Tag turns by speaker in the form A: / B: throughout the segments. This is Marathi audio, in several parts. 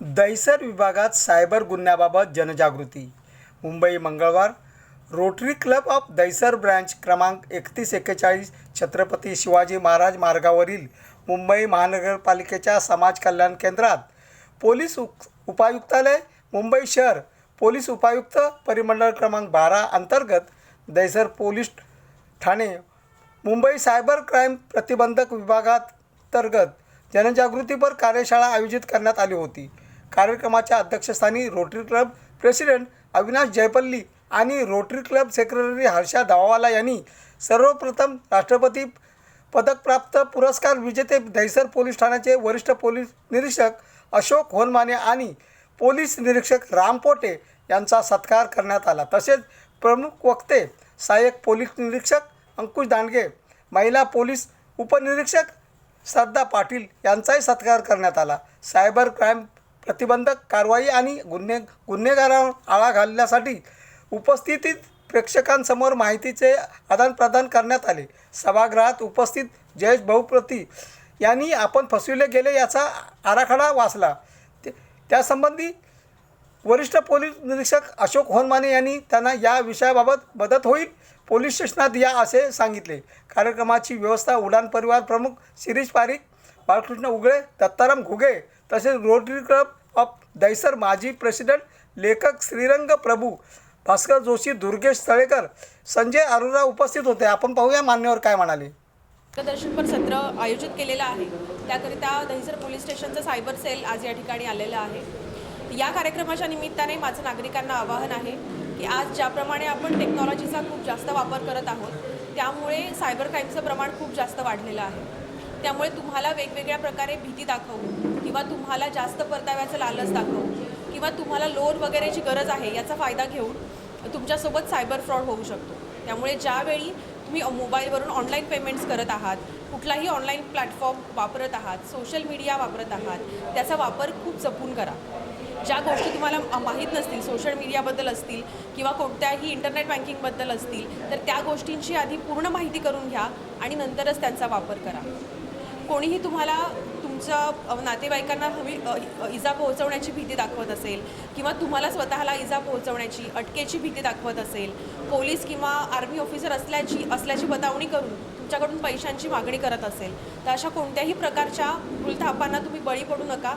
A: दहिसर विभागात सायबर गुन्ह्याबाबत जनजागृती. मुंबई मंगळवार rotary club of Dahisar branch क्रमांक एकतीस एक्केचाळीस छत्रपती शिवाजी महाराज मार्गावरील मुंबई महानगरपालिकेच्या समाज कल्याण केंद्रात पोलीस उप उपायुक्तालय मुंबई शहर पोलीस उपायुक्त परिमंडळ क्रमांक बारा अंतर्गत दहिसर पोलीस ठाणे मुंबई सायबर क्राईम प्रतिबंधक विभागांतर्गत जनजागृतीपर कार्यशाळा आयोजित करण्यात आली होती. कार्यक्रमाच्या अध्यक्षस्थानी rotary club president Avinash Jaipalli आणि rotary club secretary Harsha Dawawala यांनी सर्वप्रथम राष्ट्रपती पदकप्राप्त पुरस्कार विजेते दहिसर पोलीस ठाण्याचे वरिष्ठ पोलीस निरीक्षक अशोक होनमाने आणि पोलीस निरीक्षक राम पोटे यांचा सत्कार करण्यात आला. तसेच प्रमुख वक्ते सहाय्यक पोलीस निरीक्षक अंकुश दांडगे महिला पोलीस उपनिरीक्षक श्रद्धा पाटील यांचाही सत्कार करण्यात आला. सायबर क्राईम प्रतिबंधक कारवाई आणि गुन्हे गुन्हेगारांवर आळा घालण्यासाठी उपस्थितीत प्रेक्षकांसमोर माहितीचे आदानप्रदान करण्यात आले. सभागृहात उपस्थित जयेश बहुप्रती यांनी आपण फसविले गेले याचा आराखडा वाचला. ते त्यासंबंधी वरिष्ठ पोलीस निरीक्षक अशोक होनमाने यांनी त्यांना या विषयाबाबत मदत होईल पोलीस स्टेशनात या असे सांगितले. कार्यक्रमाची व्यवस्था उडान परिवार प्रमुख शिरीष पारिक बाळकृष्ण उगळे दत्ताराम घुगे तसेच रोटरी क्लब ऑफ दैसर माजी प्रेसिडेंट लेखक श्रीरंग प्रभू भास्कर जोशी दुर्गेश तळेकर संजय अरोरा उपस्थित होते. आपण पाहूया मान्यवर काय म्हणाले.
B: मार्गदर्शनपर सत्र आयोजित केलेलं आहे. त्याकरिता दहिसर पोलीस स्टेशनचं सायबर सेल आज या ठिकाणी आलेलं आहे. या कार्यक्रमाच्या निमित्ताने माझं नागरिकांना आवाहन आहे की आज ज्याप्रमाणे आपण टेक्नॉलॉजीचा खूप जास्त वापर करत आहोत त्यामुळे सायबर क्राईमचं प्रमाण खूप जास्त वाढलेलं आहे. त्यामुळे तुम्हाला वेगवेगळ्या प्रकारे भीती दाखवू किंवा तुम्हाला जास्त परताव्याचं लालच दाखवू किंवा तुम्हाला लोन वगैरेची गरज आहे याचा फायदा घेऊन तुमच्यासोबत सायबर फ्रॉड होऊ शकतो. त्यामुळे ज्यावेळी तुम्ही मोबाईलवरून ऑनलाईन पेमेंट्स करत आहात कुठलाही ऑनलाईन प्लॅटफॉर्म वापरत आहात सोशल मीडिया वापरत आहात त्याचा वापर खूप जपून करा. ज्या गोष्टी तुम्हाला माहीत नसतील सोशल मीडियाबद्दल असतील किंवा कोणत्याही इंटरनेट बँकिंगबद्दल असतील तर त्या गोष्टींची आधी पूर्ण माहिती करून घ्या आणि नंतरच त्यांचा वापर करा. कोणीही तुम्हाला तुमच्या नातेवाईकांना हवी इजा पोहोचवण्याची भीती दाखवत असेल किंवा तुम्हाला स्वतःला इजा पोहोचवण्याची अटकेची भीती दाखवत असेल पोलीस किंवा आर्मी ऑफिसर असल्याची असल्याची बतावणी करून तुमच्याकडून पैशांची मागणी करत असेल तर अशा कोणत्याही प्रकारच्या भूलथापांना तुम्ही बळी पडू नका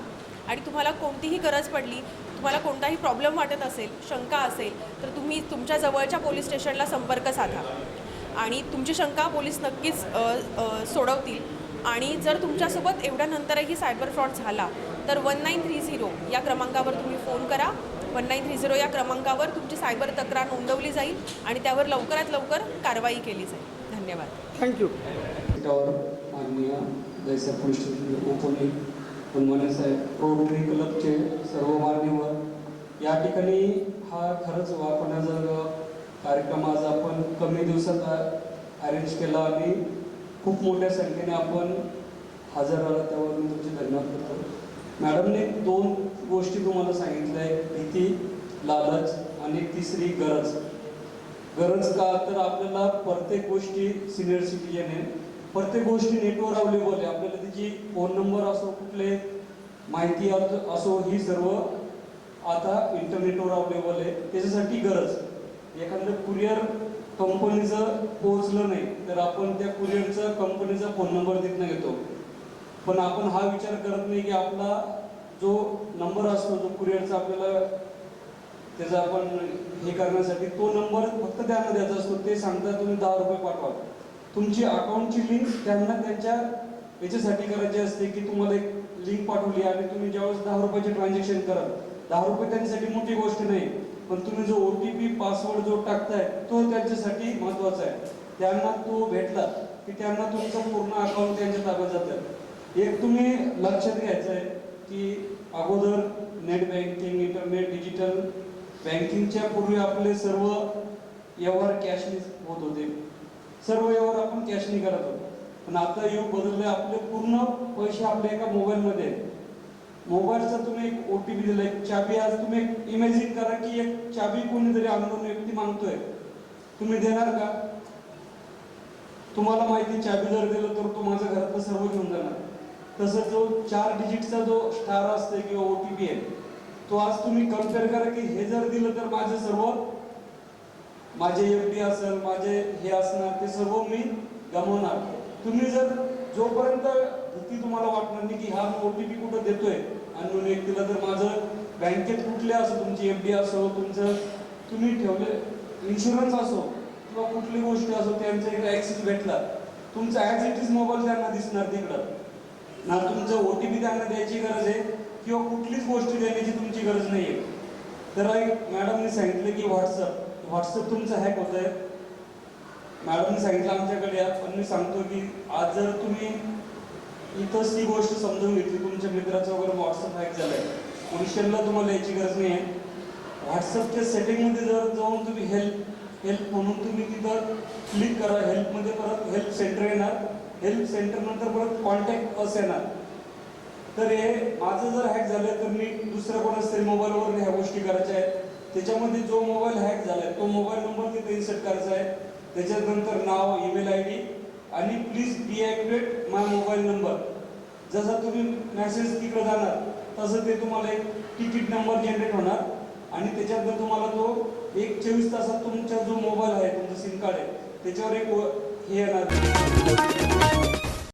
B: आणि तुम्हाला कोणतीही गरज पडली तुम्हाला कोणताही प्रॉब्लेम वाटत असेल शंका असेल तर तुम्ही तुमच्या जवळच्या पोलीस स्टेशनला संपर्क साधा. आणि तुमची शंका पोलीस नक्कीच सोडवतील. आणि जर तुमच्यासोबत एवढ्यानंतरही सायबर फ्रॉड झाला तर वन नाईन थ्री झिरो या क्रमांकावर तुम्ही फोन करा. वन नाईन थ्री झिरो या क्रमांकावर तुमची सायबर तक्रार नोंदवली जाईल आणि त्यावर लवकरात लवकर कारवाई केली जाईल. धन्यवाद.
A: थँक्यू
C: माननीय जैसे पोलीस स्टेशन उपने उन्मने साहेब रोटरी क्लबचे सर्व मान्यवर या ठिकाणी हा खरंच वापरण्याचा कार्यक्रम आज आपण कमी दिवसात अरेंज केला आणि खूप मोठ्या संख्येने आपण हजर आला त्यावर मी तुमचे धन्यवाद करतो. मॅडमने दोन गोष्टी तुम्हाला सांगितल्या आहेत भीती लालच आणि तिसरी गरज. गरज का? तर आपल्याला प्रत्येक गोष्टी सिनियर सिटीजन आहे प्रत्येक गोष्टी नेटवर अवेलेबल आहे. आपल्याला त्याची फोन नंबर असो कुठले माहिती असो ही सर्व आता इंटरनेटवर अवेलेबल आहे. त्याच्यासाठी गरज. एखादं कुरिअर कंपनीचं पोहोचलं नाही तर आपण त्या कुरिअरचा कंपनीचा फोन नंबर तिथनं घेतो. पण आपण हा विचार करत नाही की आपला जो नंबर असतो जो कुरिअरचा आपल्याला त्याचा आपण हे करण्यासाठी तो नंबर फक्त त्यांना द्यायचा असतो ते सांगता तुम्ही दहा रुपये पाठवा. तुमची अकाउंटची लिंक त्यांना त्यांच्या याच्यासाठी करायची असते की तुम्हाला एक लिंक पाठवली आणि तुम्ही ज्यावेळेस दहा रुपयाचे ट्रान्झॅक्शन कराल दहा रुपये त्यांच्यासाठी मोठी गोष्ट नाही. पण तुम्ही जो ओ टी पी पासवर्ड जो टाकताय तो त्यांच्यासाठी महत्त्वाचा आहे. त्यांना तो भेटला की त्यांना तुमचं पूर्ण अकाउंट त्यांच्या ताब्यात जातं. एक तुम्ही लक्षात घ्यायचं आहे की अगोदर नेट बँकिंग इंटरनेट डिजिटल बँकिंगच्या पूर्वी आपले सर्व व्यवहार कॅशने होत होते. सर्व व्यवहार आपण कॅशने करत होतो. पण आता युग बदलले आपले पूर्ण पैसे आपल्या एका मोबाईलमध्ये आहेत मोबाईलचा तुम्ही एक ओ टी पी दिला एक चाबी. आज तुम्ही एक इमॅजिन करा की एक चाबी कोणीतरी अननोन व्यक्ती मागतोय तुम्ही देणार का? तुम्हाला माहिती चाबी जर दिलं तर तो माझ्या घरातलं सर्व घेऊन जाणार. तसं जो चार डिजिटचा जो स्टार असतो किंवा ओ टी पी आहे तो आज तुम्ही कंपेअर करा की हे जर दिलं तर माझे सर्व माझे एफ डी असेल माझे हे असणार ते सर्व मी गमवणार. तुम्ही जर जोपर्यंत ती तुम्हाला वाटणार नाही की हा ओ टी पी कुठं देतोय. अननोन व्यक्तीला तर माझं बँकेत कुठले असो तुमची एफ डी असो तुमचं तुम्ही ठेवले इन्शुरन्स असो किंवा कुठली गोष्ट असो त्यांचा एक ॲक्सेस भेटला. तुमचा ॲज इट इज मोबाईल त्यांना दिसणार तिकडं. ना तुमचं ओ टी पी त्यांना द्यायची गरज आहे किंवा कुठलीच गोष्ट देण्याची तुमची गरज नाही आहे तर एक मॅडमने सांगितलं की व्हॉट्सअप व्हॉट्सअप तुमचं हॅक होत आहे मॅडमने सांगितलं आमच्याकडे या पण मी सांगतो की आज जर तुम्ही इथंच ती गोष्ट समजून घेतली. तुमच्या मित्राचं वगैरे व्हॉट्सअप हॅक झालंय. पोलिशनला तुम्हाला याची गरज नाही आहे व्हॉट्सअपच्या सेटिंगमध्ये जर जाऊन तुम्ही हेल्प हेल्प म्हणून तुम्ही तिथं क्लिक करा. हेल्पमध्ये परत हेल्प सेंटर येणार. हेल्प सेंटर नंतर परत कॉन्टॅक्ट अस येणार. तर हे माझं जर हॅक झालं तर मी दुसऱ्या कोणाच तरी मोबाईलवर ह्या गोष्टी करायच्या आहेत. त्याच्यामध्ये जो मोबाईल हॅक झालाय तो मोबाईल नंबर तिथे इन्सर्ट करायचा आहे. त्याच्यानंतर नाव ईमेल आय डी आणि please deactivate my mobile number जसा तुम्ही मेसेज तिकडे जाणार तसं ते तुम्हाला एक तिकीट नंबर जनरेट होणार. आणि त्याच्यानंतर तुम्हाला तो एक चोवीस तासात तुमचा जो मोबाईल आहे तुमचं सिम कार्ड आहे त्याच्यावर एक व- हे येणार.